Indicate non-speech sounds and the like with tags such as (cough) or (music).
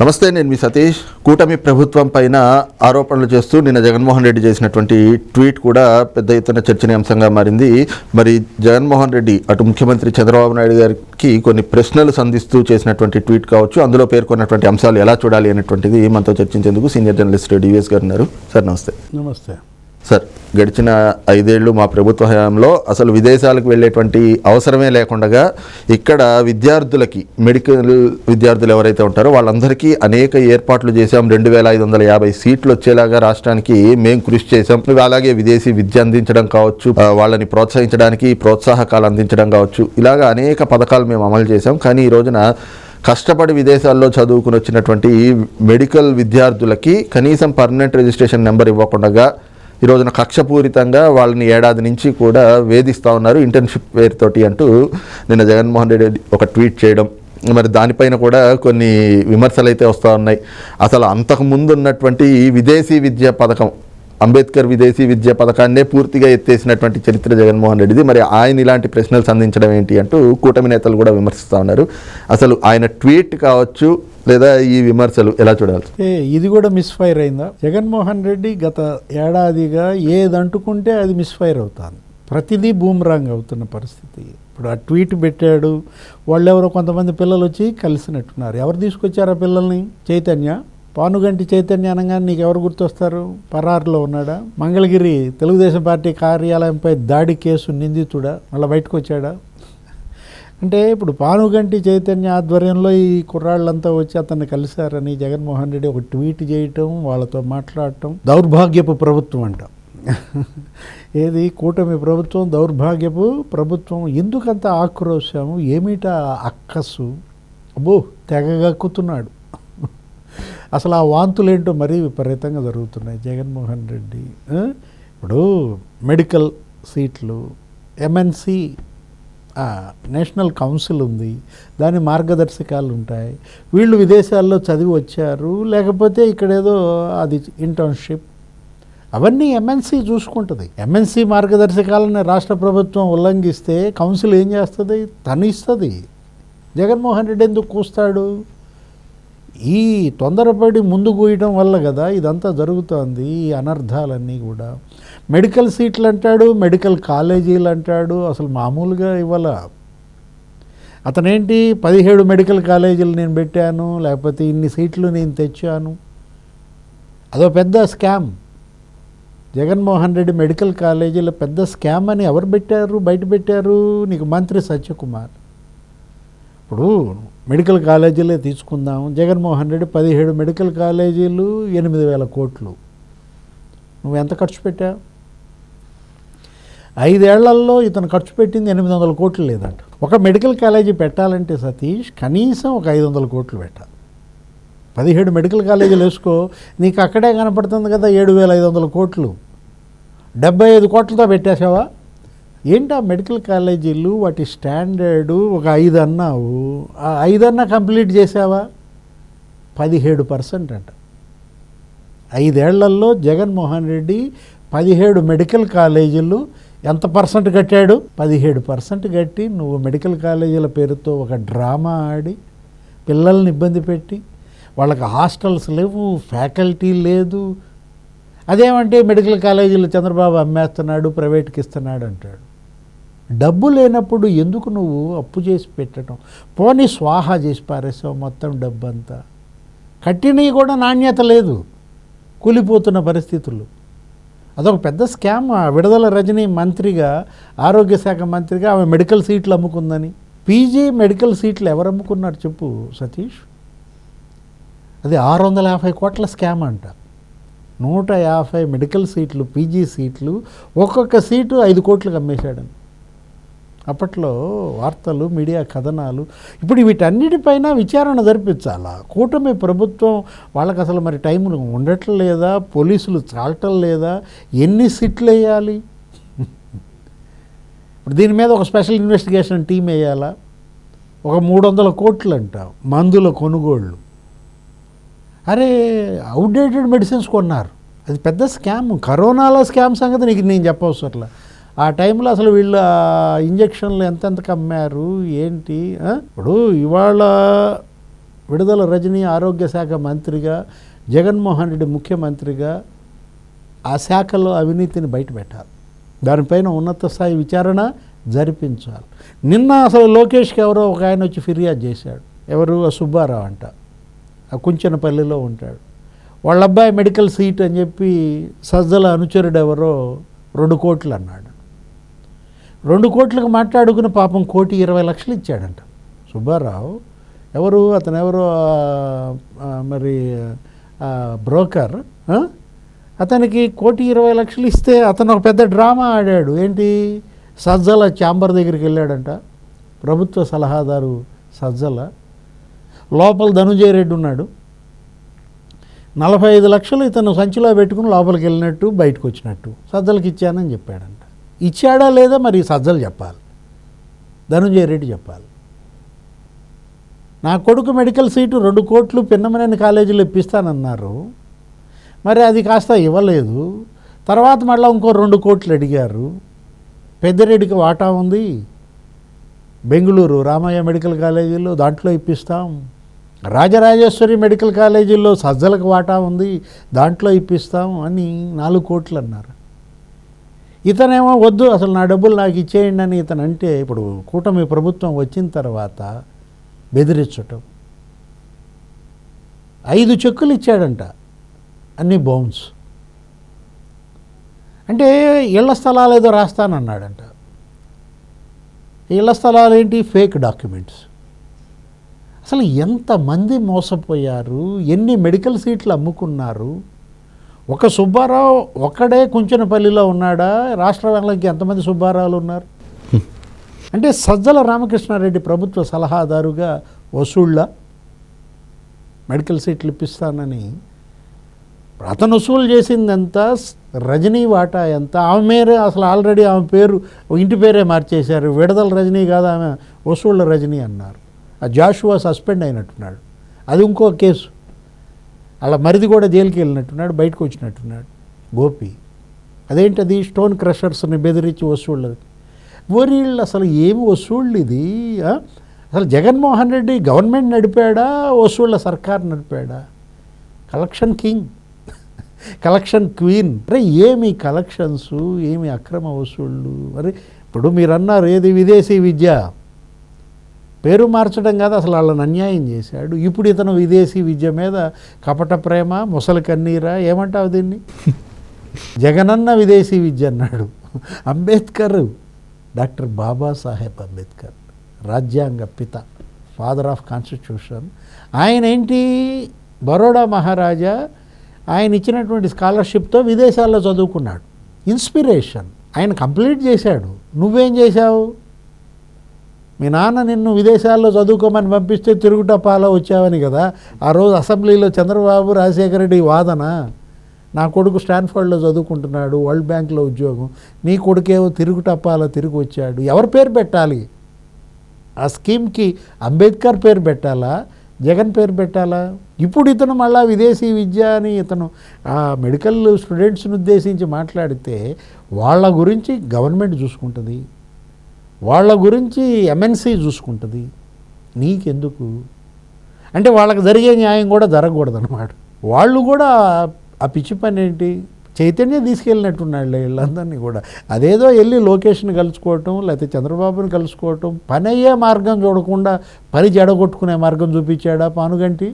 నమస్తే నేను మీ సతీష్. కూటమి ప్రభుత్వం పైన ఆరోపణలు చేస్తూ నిన్న జగన్మోహన్ రెడ్డి చేసినటువంటి ట్వీట్ కూడా పెద్ద ఎత్తున చర్చనీయాంశంగా మారింది. మరి జగన్మోహన్ రెడ్డి అటు ముఖ్యమంత్రి చంద్రబాబు నాయుడు గారికి కొన్ని ప్రశ్నలు సంధిస్తూ చేసినటువంటి ట్వీట్ కావచ్చు. అందులో పేర్కొన్నటువంటి అంశాలు ఎలా చూడాలి అనేటువంటిది మనతో చర్చించేందుకు సీనియర్ జర్నలిస్ట్ డివిఎస్ గారు ఉన్నారు. సార్ నమస్తే. నమస్తే. సార్ గడిచిన ఐదేళ్ళు మా ప్రభుత్వ హయాంలో అసలు విదేశాలకు వెళ్ళేటువంటి అవసరమే లేకుండా ఇక్కడ విద్యార్థులకి మెడికల్ విద్యార్థులు ఎవరైతే ఉంటారో వాళ్ళందరికీ అనేక ఏర్పాట్లు చేశాం. రెండు వేల ఐదు వందల యాభై సీట్లు వచ్చేలాగా రాష్ట్రానికి మేము కృషి చేశాం. అలాగే విదేశీ విద్య అందించడం కావచ్చు వాళ్ళని ప్రోత్సహించడానికి ప్రోత్సాహకాలు అందించడం కావచ్చు. ఇలాగా అనేక పథకాలు మేము అమలు చేశాం. కానీ ఈ రోజున కష్టపడి విదేశాల్లో చదువుకుని వచ్చినటువంటి మెడికల్ విద్యార్థులకి కనీసం పర్మనెంట్ రిజిస్ట్రేషన్ నెంబర్ ఇవ్వకుండా ఈ రోజున కక్షపూరితంగా వాళ్ళని ఏడాది నుంచి కూడా వేధిస్తూ ఉన్నారు. ఇంటర్న్షిప్ పేరుతోటి అంటూ నిన్న జగన్మోహన్ రెడ్డి ఒక ట్వీట్ చేయడం. మరి దానిపైన కూడా కొన్ని విమర్శలు అయితే వస్తూ ఉన్నాయి. అసలు అంతకుముందు ఉన్నటువంటి ఈ విదేశీ విద్యా పథకం అంబేద్కర్ విదేశీ విద్యా పథకాన్నే పూర్తిగా ఎత్తేసినటువంటి చరిత్ర జగన్మోహన్ రెడ్డిది. మరి ఆయన ఇలాంటి ప్రశ్నలు సంధించడం ఏంటి అంటూ కూటమి నేతలు కూడా విమర్శిస్తూ ఉన్నారు. అసలు ఆయన ట్వీట్ కావచ్చు లేదా ఈ విమర్శలు ఎలా చూడాలి ఏ ఇది కూడా మిస్ఫైర్ అయిందా? జగన్మోహన్ రెడ్డి గత ఏడాదిగా ఏది అంటుకుంటే అది మిస్ఫైర్ అవుతుంది. ప్రతిదీ బూమ్రాంగ్ అవుతున్న పరిస్థితి. ఇప్పుడు ఆ ట్వీట్ పెట్టాడు. వాళ్ళెవరో కొంతమంది పిల్లలు వచ్చి కలిసినట్టున్నారు. ఎవరు తీసుకొచ్చారు ఆ పిల్లల్ని? చైతన్య? పానుగంటి చైతన్య అనగానే నీకు ఎవరు గుర్తొస్తారు? పరారులో ఉన్నాడా? మంగళగిరి తెలుగుదేశం పార్టీ కార్యాలయంపై దాడి కేసు నిందితుడా? మళ్ళీ బయటకు వచ్చాడా అంటే ఇప్పుడు పానుగంటి చైతన్య ఆధ్వర్యంలో ఈ కుర్రాళ్ళంతా వచ్చి అతన్ని కలిశారని జగన్మోహన్ రెడ్డి ఒక ట్వీట్ చేయటం వాళ్ళతో మాట్లాడటం దౌర్భాగ్యపు ప్రభుత్వం అంట. ఏది? కూటమి ప్రభుత్వం దౌర్భాగ్యపు ప్రభుత్వం. ఎందుకంత ఆక్రోశం ఏమిటా అక్కసు? అబ్బో తెగగక్కుతున్నాడు అసలు ఆ వాంతులేంటో మరీ విపరీతంగా జరుగుతున్నాయి. జగన్మోహన్ రెడ్డి ఇప్పుడు మెడికల్ సీట్లు ఎంఎన్సి నేషనల్ కౌన్సిల్ ఉంది. దాని మార్గదర్శకాలు ఉంటాయి. వీళ్ళు విదేశాల్లో చదివి వచ్చారు. లేకపోతే ఇక్కడ ఏదో అది ఇంటర్న్షిప్. అవన్నీ ఎంఎన్సీ చూసుకుంటుంది. ఎంఎన్సీ మార్గదర్శకాలను రాష్ట్ర ప్రభుత్వం ఉల్లంఘిస్తే కౌన్సిల్ ఏం చేస్తుంది? తను ఇస్తుంది జగన్మోహన్ రెడ్డి ఎందుకు కూస్తాడు? ఈ తొందరపడి ముందు కూయటం వల్ల కదా ఇదంతా జరుగుతోంది ఈ అనర్థాలన్నీ కూడా. మెడికల్ సీట్లు అంటాడు మెడికల్ కాలేజీలు అంటాడు అసలు మామూలుగా ఇవ్వాల. అతనేంటి పదిహేడు మెడికల్ కాలేజీలు నేను పెట్టాను లేకపోతే ఇన్ని సీట్లు నేను తెచ్చాను. అదో పెద్ద స్కామ్. జగన్మోహన్ రెడ్డి మెడికల్ కాలేజీలో పెద్ద స్కామ్ అని ఎవరు పెట్టారు బయట పెట్టారు? నీకు మంత్రి సత్యకుమార్. ఇప్పుడు మెడికల్ కాలేజీలే తీసుకుందాం. జగన్మోహన్ రెడ్డి పదిహేడు మెడికల్ కాలేజీలు ఎనిమిది వేల కోట్లు. నువ్వు ఎంత ఖర్చు పెట్టావు ఐదేళ్ళలో ఇతను ఖర్చు పెట్టింది ఎనిమిది వందల కోట్లు లేదంట. ఒక మెడికల్ కాలేజీ పెట్టాలంటే సతీష్ కనీసం ఒక ఐదు వందల కోట్లు పెట్టాలి పదిహేడు మెడికల్ కాలేజీలు వేసుకో. నీకు అక్కడే కనపడుతుంది కదా ఏడు వేల ఐదు వందల కోట్లు. డెబ్బై ఐదు కోట్లతో పెట్టేశావా? ఏంటి ఆ మెడికల్ కాలేజీలు వాటి స్టాండర్డు ఒక ఐదు అన్నావు ఆ ఐదన్నా కంప్లీట్ చేసావా పదిహేడు పర్సెంట్ అంట. ఐదేళ్ళలో జగన్మోహన్ రెడ్డి పదిహేడు మెడికల్ కాలేజీలు ఎంత పర్సెంట్ కట్టాడు? పదిహేడు పర్సెంట్ కట్టి నువ్వు మెడికల్ కాలేజీల పేరుతో ఒక డ్రామా ఆడి పిల్లల్ని ఇబ్బంది పెట్టి వాళ్ళకి హాస్టల్స్ లేవు ఫ్యాకల్టీ లేదు. అదేమంటే మెడికల్ కాలేజీలు చంద్రబాబు అమ్మేస్తున్నాడు ప్రైవేట్కి ఇస్తున్నాడు అంటాడు. డబ్బు లేనప్పుడు ఎందుకు నువ్వు అప్పు చేసి పెట్టడం? పోనీ స్వాహా చేసి పారేసావు మొత్తం డబ్బు అంతా కట్టినవి కూడా నాణ్యత లేదు. కూలిపోతున్న పరిస్థితులు. అదొక పెద్ద స్కామ్. విడుదల రజనీ మంత్రిగా ఆరోగ్య శాఖ మంత్రిగా ఆమె మెడికల్ సీట్లు అమ్ముకుందని. పీజీ మెడికల్ సీట్లు ఎవరు అమ్ముకున్నారు చెప్పు సతీష్? అది ఆరు వందల యాభై కోట్ల స్కామ్ అంట. నూట యాభై మెడికల్ సీట్లు పీజీ సీట్లు ఒక్కొక్క సీటు ఐదు కోట్లకు అమ్మేశాడని. అప్పట్లో వార్తలు మీడియా కథనాలు ఇప్పుడు వీటన్నిటిపైన విచారణ జరిపించాలా? కూటమి ప్రభుత్వం వాళ్ళకి అసలు మరి టైం ఉండట్లేదా? పోలీసులు చాలటం లేదా? ఎన్ని సిట్లు వేయాలి? ఇప్పుడు దీని మీద ఒక స్పెషల్ ఇన్వెస్టిగేషన్ టీం వేయాలా? ఒక మూడు వందల కోట్లు అంట మందుల కొనుగోళ్ళు. అరే అవుట్డేటెడ్ మెడిసిన్స్ కొన్నారు. అది పెద్ద స్కామ్. కరోనాలో స్కామ్ సంగతి నీకు నేను చెప్పవసరలా. ఆ టైంలో అసలు వీళ్ళు ఇంజక్షన్లు ఎంతెంత కమ్మారు? ఏంటి? ఇప్పుడు ఇవాళ విడుదల రజనీ ఆరోగ్య శాఖ మంత్రిగా జగన్మోహన్ రెడ్డి ముఖ్యమంత్రిగా ఆ శాఖలో అవినీతిని బయటపెట్టాలి దానిపైన ఉన్నత స్థాయి విచారణ జరిపించాలి. నిన్న అసలు లోకేష్కి ఎవరో ఒక ఆయన వచ్చి ఫిర్యాదు చేశాడు. ఎవరు? ఆ సుబ్బారావు అంట. ఆ కుంచెనపల్లిలో ఉంటాడు. వాళ్ళ అబ్బాయి మెడికల్ సీట్ అని చెప్పి సజ్జల అనుచరుడు ఎవరో రెండు కోట్లు అన్నాడు. రెండు కోట్లకు మాట్లాడుకుని పాపం కోటి ఇరవై లక్షలు ఇచ్చాడంట. సుబ్బారావు ఎవరు? అతను ఎవరు? మరి బ్రోకర్ అతనికి కోటి ఇరవై లక్షలు ఇస్తే అతను ఒక పెద్ద డ్రామా ఆడాడు. ఏంటి? సజ్జల ఛాంబర్ దగ్గరికి వెళ్ళాడంట. ప్రభుత్వ సలహాదారు సజ్జల. లోపల ధనుంజయ రెడ్డి ఉన్నాడు. నలభై ఐదు లక్షలు ఇతను సంచిలో పెట్టుకుని లోపలికి వెళ్ళినట్టు బయటకు వచ్చినట్టు. సజ్జలకి ఇచ్చానని చెప్పాడంట. ఇచ్చాడా లేదా మరి సజ్జలు చెప్పాలి. ధనుంజయ రెడ్డి చెప్పాలి. నా కొడుకు మెడికల్ సీటు రెండు కోట్లు పిన్నమనేని కాలేజీలో ఇప్పిస్తానన్నారు. మరి అది కాస్త ఇవ్వలేదు. తర్వాత మళ్ళీ ఇంకో రెండు కోట్లు అడిగారు. పెద్దిరెడ్డికి వాటా ఉంది. బెంగళూరు రామయ్య మెడికల్ కాలేజీలో దాంట్లో ఇప్పిస్తాం. రాజరాజేశ్వరి మెడికల్ కాలేజీలో సజ్జలకు వాటా ఉంది. దాంట్లో ఇప్పిస్తాం అని నాలుగు కోట్లు అన్నారు. ఇతనేమో వద్దు అసలు నా డబ్బులు నాకు ఇచ్చేయండి అని ఇతను అంటే ఇప్పుడు కూటమి ప్రభుత్వం వచ్చిన తర్వాత బెదిరించటం. ఐదు చెక్కులు ఇచ్చాడంట అన్ని బౌన్స్. అంటే ఇళ్ళ స్థలాలు ఏదో రాస్తానన్నాడంట. ఇళ్ళ స్థలాలు ఏంటి? Fake documents. అసలు ఎంతమంది మోసపోయారు? ఎన్ని మెడికల్ సీట్లు అమ్ముకున్నారు? ఒక సుబ్బారావు ఒక్కడే కుంచనపల్లిలో ఉన్నాడా? రాష్ట్ర వ్యాప్తంగా ఎంతమంది సుబ్బారావులు ఉన్నారు? అంటే సజ్జల రామకృష్ణారెడ్డి ప్రభుత్వ సలహాదారుగా వసూళ్ళ మెడికల్ సీట్లు ఇప్పిస్తానని అతను వసూలు చేసిందంతా రజనీ వాటా ఎంత? ఆమె మేరే అసలు ఆల్రెడీ ఆమె పేరు ఇంటి పేరే మార్చేశారు. విడదల రజనీ కాదు ఆమె వసూళ్ళ రజనీ అన్నారు. ఆ జాషువా సస్పెండ్ అయినట్టున్నాడు. అది ఇంకో కేసు. అలా మరిది కూడా జైలుకి వెళ్ళినట్టున్నాడు బయటకు వచ్చినట్టున్నాడు. గోపి అదేంటది? స్టోన్ క్రషర్స్ని బెదిరించి వసూళ్ళది. వీళ్ళు అసలు ఏమి వసూళ్ళు ఇది? అసలు జగన్మోహన్ రెడ్డి గవర్నమెంట్ నడిపాడా? వసూళ్ళ సర్కార్ నడిపాడా? Collection king collection queen. అరే ఏమి కలెక్షన్స్? ఏమి అక్రమ వసూళ్ళు? మరి ఇప్పుడు మీరు అన్నారు ఏది? విదేశీ విద్య. పేరు మార్చడం కాదు అసలు వాళ్ళని అన్యాయం చేశాడు. ఇప్పుడు ఇతను విదేశీ విద్య మీద కపట ప్రేమ ముసలి కన్నీరా ఏమంటావు దీన్ని? (laughs) జగనన్న విదేశీ విద్య అన్నాడు. అంబేద్కర్ డాక్టర్ బాబాసాహెబ్ అంబేద్కర్ రాజ్యాంగ పిత ఫాదర్ ఆఫ్ కాన్స్టిట్యూషన్. ఆయన ఏంటి? బరోడా మహారాజా ఆయన ఇచ్చినటువంటి స్కాలర్షిప్తో విదేశాల్లో చదువుకున్నాడు. ఇన్స్పిరేషన్. ఆయన కంప్లీట్ చేశాడు. నువ్వేం చేశావు? మీ నాన్న నిన్ను విదేశాల్లో చదువుకోమని పంపిస్తే తిరుగుటపాలో వచ్చావని కదా. ఆ రోజు అసెంబ్లీలో చంద్రబాబు రాజశేఖర రెడ్డి వాదన. నా కొడుకు స్టాన్ఫర్డ్లో చదువుకుంటున్నాడు వరల్డ్ బ్యాంక్లో ఉద్యోగం. నీ కొడుకేమో తిరుగుటప్పాలో తిరిగి వచ్చాడు. ఎవరి పేరు పెట్టాలి? ఆ స్కీమ్కి అంబేద్కర్ పేరు పెట్టాలా? జగన్ పేరు పెట్టాలా? ఇప్పుడు ఇతను మళ్ళా విదేశీ విద్య అని ఇతను ఆ మెడికల్ స్టూడెంట్స్ని ఉద్దేశించి మాట్లాడితే వాళ్ళ గురించి గవర్నమెంట్ చూసుకుంటుంది. వాళ్ళ గురించి ఎంఎన్సీ చూసుకుంటుంది. నీకెందుకు? అంటే వాళ్ళకి జరిగే న్యాయం కూడా జరగకూడదు అనమాట వాళ్ళు కూడా ఆ పిచ్చి పని ఏంటి? చైతన్య తీసుకెళ్ళినట్టున్నాడు వీళ్ళందరినీ కూడా. అదేదో వెళ్ళి లోకేష్ని కలుసుకోవటం లేకపోతే చంద్రబాబుని కలుసుకోవటం పని అయ్యే మార్గం చూడకుండా పని జడగొట్టుకునే మార్గం చూపించాడా పానుగంటి?